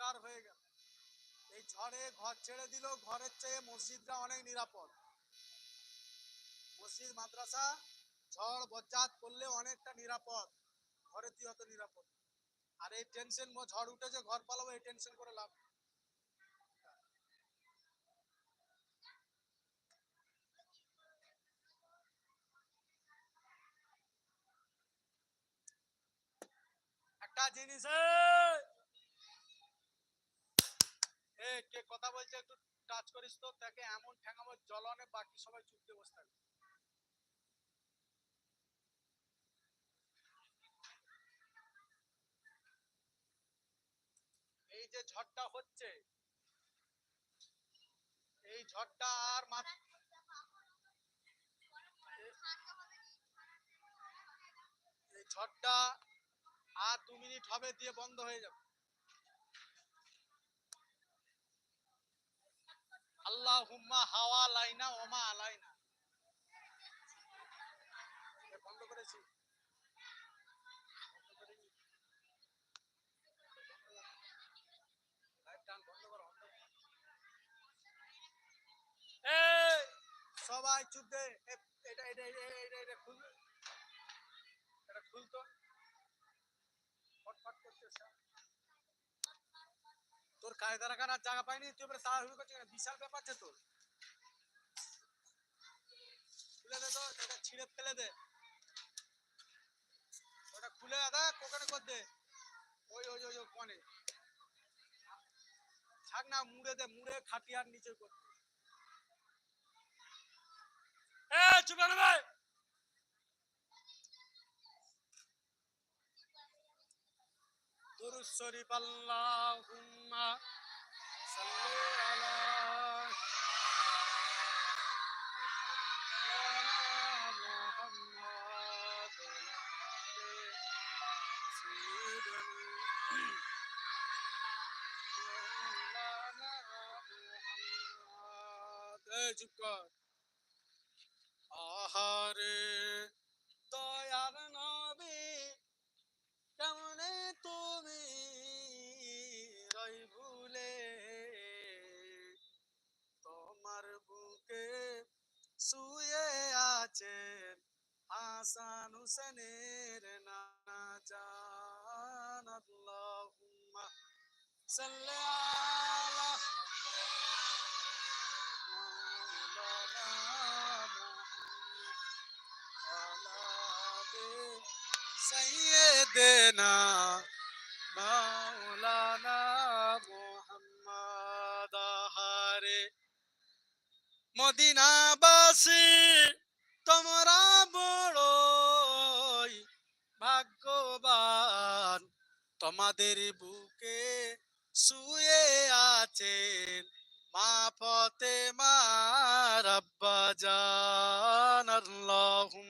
অন্ধকার হয়ে গেল। এই ঝড়ে ঘর ছেড়ে দিল, ঘরের চেয়ে মসজিদটা অনেক নিরাপদ। মসজিদ, মাদ্রাসা, ঝড়, বজ্জাত করলে অনেকটা নিরাপদ। ঘরে তুই অত নিরাপদ আর এই টেনশন ঝড় উঠেছে, ঘর পালাবো, এই টেনশন করে লাভ একটা জিনিস! কে কথা বলছে একটু টাচ করিস তো। তাকে এমন ঠেঙাবো জলনে বাকি সবাই চুপ বসে থাকবে। এই যে ঝড়টা হচ্ছে, এই ঝড়টা আর মাত্র এই ঝড়টা আর দু মিনিট হবে দিয়ে বন্ধ হয়ে যাবে। আল্লাহ হাওয়া লাইনা ওমা আলাইনা। বন্ধ করেছি। সবাই চুপ এটা এটা এটা এটা খুলতো। ফটফট করতেছে তোর কায়দা রাখার আর জায়গা পাইনি তুই এবারে তাড়াহুড়ো করছিস কেন? বিশাল ব্যাপার যে তোর। খুলে দে তো এটা ছিঁড়ে ফেলে দে। ওটা খুলে দেখ ওখানে কর দে। ওই ওই ওই কোণে থাক না, মুড়ে দে, মুড়ে খাটিয়ার নিচে কর। এ, চুপ ভাই শরীফ আল্লাহুম্মা সাল্লি আলা চুপ কর আহারে আছেন হাসান হুসেনের নানা জান আল্লাহুম্মা সাল্লি আলা মাওলানা মুহাম্মদ سيدنا مولانا মোহাম্মদ হারে মদিনাবাসী তোমরা বড়ই ভাগ্যবান। তোমাদের বুকে শুয়ে আছেন মা ফতে মা রব্বা জান আল্লাহুম্মা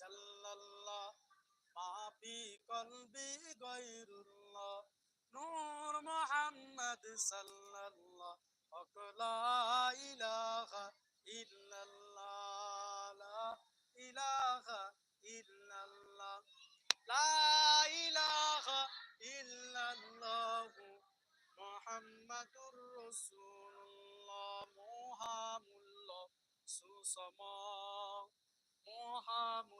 জাল্লাল্লাহ মা ফি কলবি গায়রুল্লাহ, নূর মুহাম্মদ সাল্লাল্লাহ, হক লা ইলাহা ইল্লাল্লাহ, লা ইলাহা ইল্লাল্লাহ, লা ইলাহা ইল্লাল্লাহ মুহাম্মাদুর রাসূলুল্লাহ মহামূল্য সুসময় মহামূল্য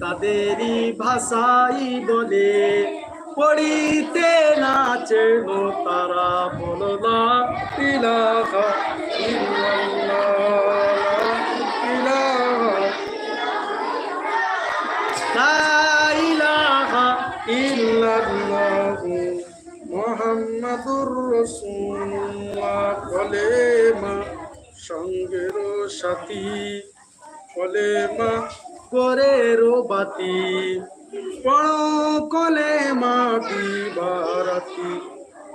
তাদেরই ভাষাই বলে পড়িতে তারা বলো না ইলাহা ইল্লাল্লাহ ইলাহা মুহাম্মাদুর সঙ্গের সাথী কলেমা করে রোবাতি, পড়ো কলে মাটি ভারতী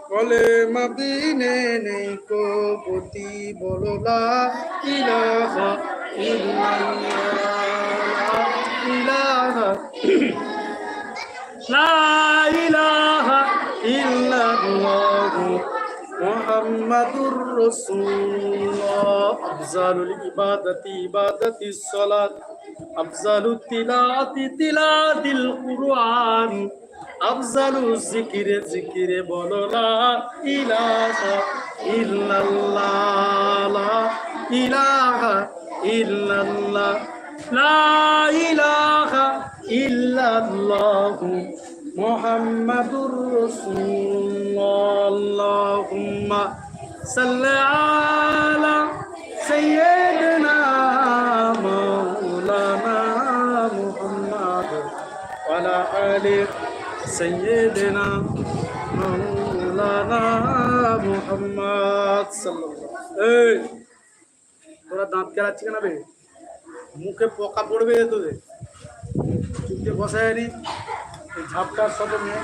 কলে মাদিনে নেই কবতি বলো লা ইলাহা ইল্লাল্লাহ, ইলাহা লা ইলাহা ইল্লাল্লাহ মুহাম্মাদুর রাসূলুল্লাহ। আফজালুল আফজালু তিলাতি তিলাতিল কুরআন। আফজালু জিকিরে জিকিরে বলো, লা ইলাহা ইল্লাল্লাহ, লা ইলাহা ইল্লাল্লাহ, লা ইলাহা ইল্লাল্লাহ, মুহাম্মাদুর রাসূলুল্লাহ। আল্লাহুম্মা সাল্লি আলা সাইয়্যিদ آل سيدنا مولانا محمد صلى الله عليه وسلم তোরা দাঁত কেলাচ্ছি কেন বে মুখে পোকা পড়বে রে তোদের চুপকে বসায় নি এই ঝাপটার সাথে নিয়ে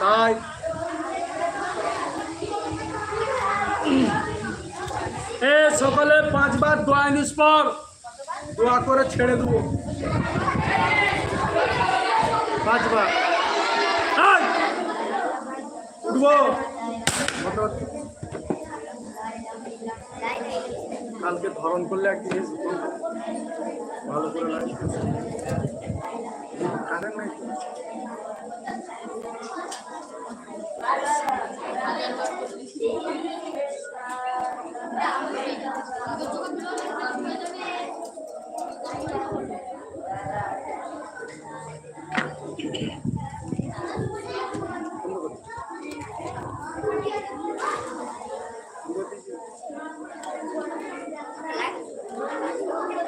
তাই এ সকালে পাঁচবার দোয়া নিস পর দোয়া করে ছেড়ে দেবো পাঁচবার এই, উঠবো। কালকে ধরন করলে এক জিনিস ভালো করে লাগে কারেন্ট নাই তো।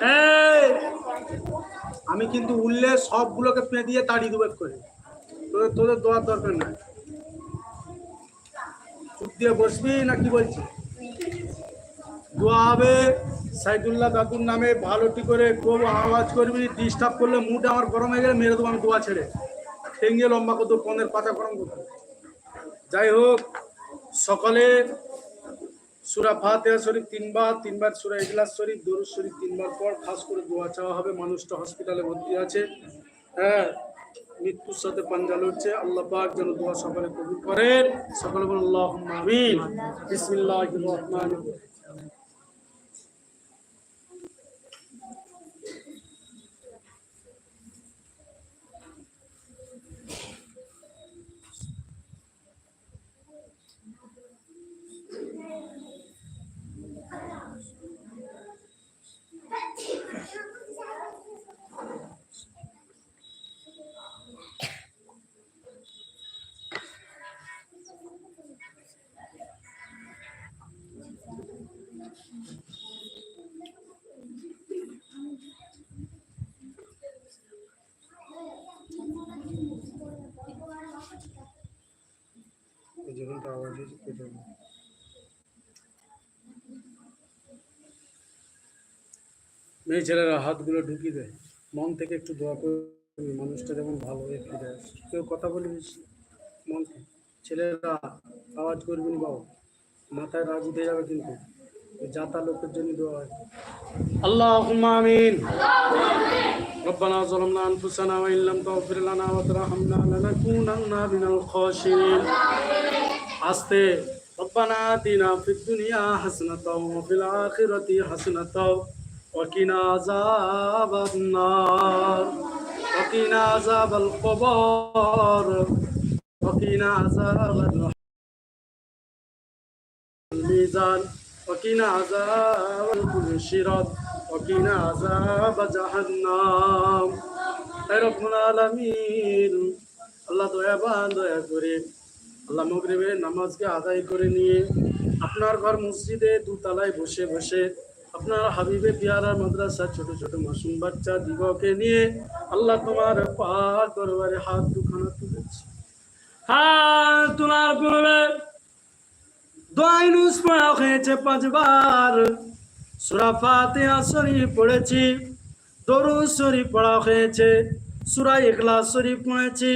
এই, আমি কিন্তু উঠলে সবগুলোকে পেঁদিয়ে তাড়িয়ে দেবো করে। তোদের তোদের দোয়ার দরকার নাই। চুপ দিয়ে বসবি না কি বলছি দোয়া হবে সাইদুল্লাহ দাদুর নামে ভালোটি করে খুব আওয়াজ করবি ডিস্টার্ব করলে মুড আমার গরম হয়ে গেলে মেরে দেবো আমি দোয়া ছেড়ে। ঠেঙ্গে লম্বা করতো পনেরো পাতা গরম করতো যাই হোক, সকালে সুরা ফাতেহা শরীফ তিনবার তিনবার সুরা ইজলাস শরীফ, দরুদ শরীফ তিনবার পর খাস করে দোয়া চাওয়া হবে। মানুষটা হসপিটালে ভর্তি আছে। হ্যাঁ মৃত্যুর সাথে পাঞ্জা লড়ছে। আল্লাহ পাক যেন দোয়া সকালে কবুল করেন। সকালে বলুন আল্লাহ আমিন। বিসমিল্লাহির রহমানির রহিম। মেয়ে ছেলেরা হাতগুলো ঢুকিয়ে দেয় মন থেকে একটু দোয়া করবি মানুষটা যেমন ভালো হয়ে ফিরে আসে কেউ কথা বলিস মন ছেলেরা আওয়াজ করবি বাবা। মাথায় রাজ উঠে যাবে কিন্তু। যাতা লোকের জন্য দোয়া হয় আল্লাহ আমিন ربنا ظلمنا أنفسنا وإن لم تغفر لنا وترحمنا لنكونن من الخاسرين আস্তে ربنا آتنا في الدنيا حسنة وفي الآخرة حسنة وقنا عذاب النار وقنا عذاب القبر وقنا عذاب الميزان وقنا عذاب الشرط وقنا عذاب جهنم اے رب العالمين আল্লাহ দয়াবান দয়া করে আল্লাহ মগরিবের নামাজকে আদায় করে নিয়ে আপনার ঘর মসজিদে দুতলায় বসে বসে আপনার হাবিবে পিয়ারা মাদ্রাসা ছোট ছোট মাসুম বাচ্চা দিগকে নিয়ে আল্লাহ তোমার পাক দরবারে হাত দুখানা তুলেছি হাত তোলার পূর্বে দোয়াইনুস পড়া হয়েছে পাঁচবার। সুরা ফাতিহা শরীফ পড়েছি, দরুদ শরীফ পড়া হয়েছে, সুরা ইখলাস শরীফ পড়েছি।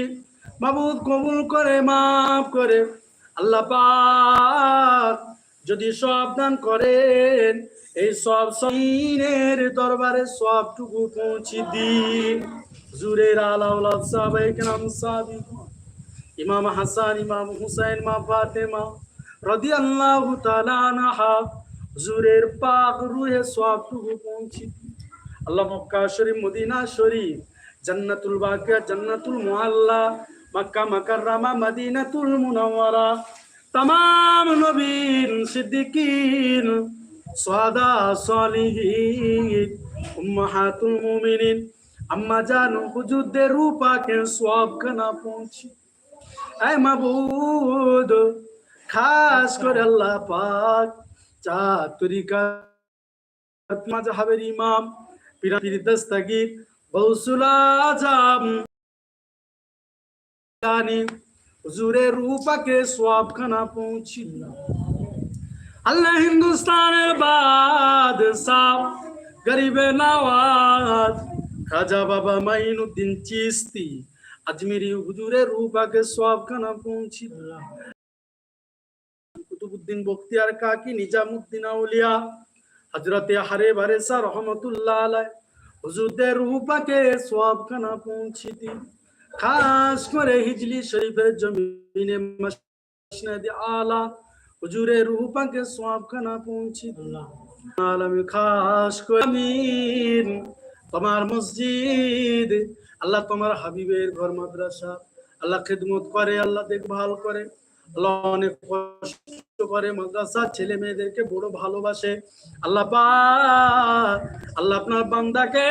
মাবুদ কবুল করে, মাফ করে। আল্লাহ পাক যদি সব দান করেন, এই সব সমিনের দরবারে সবটুকু পৌঁছে দিন। জুরের আলাউলা সাহাবায়ে কেরাম সাহাবী ইমাম হাসান, ইমাম হুসাইন মা ফাতেমা রদি আল্লাহ তালানাহা হুজুরের পাক রুহে সবটুকু পৌঁছে আল্লাহ মক্কা শরীফ, মদিনা শরীফ, জান্নাতুল বাকিয়া, জান্নাতুল মুআল্লা, মক্কা মাকাররামা, মদিনাতুল মুনাওয়ারা, তমাম নবীন সিদ্দিকিন, সাদা সলিহিন, উম্মাহাতুল মুমিনিন। আম্মা জানু হুজুরদের রূপাকে সবখানা পৌঁছে আয় মাবুদ খাস করে আল্লাহ পাক। চা তরিকা মাযহাবের ইমাম পীর পীর দস্তগীর গৌসুল আজম জানি হুজুরের রূপাকে সবখানা পৌঁছিল আল্লাহ হিন্দুস্তানের বাদশাহ, গরিবে নওয়াজ, খাজা বাবা মাইনুদ্দিন চিস্তি, আজমিরি হুজুরের রূপাকে সবখানা পৌঁছিল কুতুবুদ্দিন বখতিয়ার কাকি নিজামুদ্দিন আউলিয়া হজরতে হারে বারেসা রহমতুল্লাহ আলাই হুজুরদের রূপাকে সবখানা পৌঁছি দিন খাস করে হিজলি শরীফের জমিনে মসনদ আলা। হুজুরের রূপাকে সবখানা পৌঁছে দিন আলমী খাস করে আমিন। তোমার মসজিদ আল্লাহ তোমার হাবিবের ঘর মাদ্রাসা আল্লাহ খেদমত করে আল্লাহ দেখভাল করে। আল্লাহ অনেক কষ্ট করে মাদ্রাসা ছেলে মেয়েদেরকে বড় ভালোবাসে। আল্লাহ আল্লাহ আপনার বান্দাকে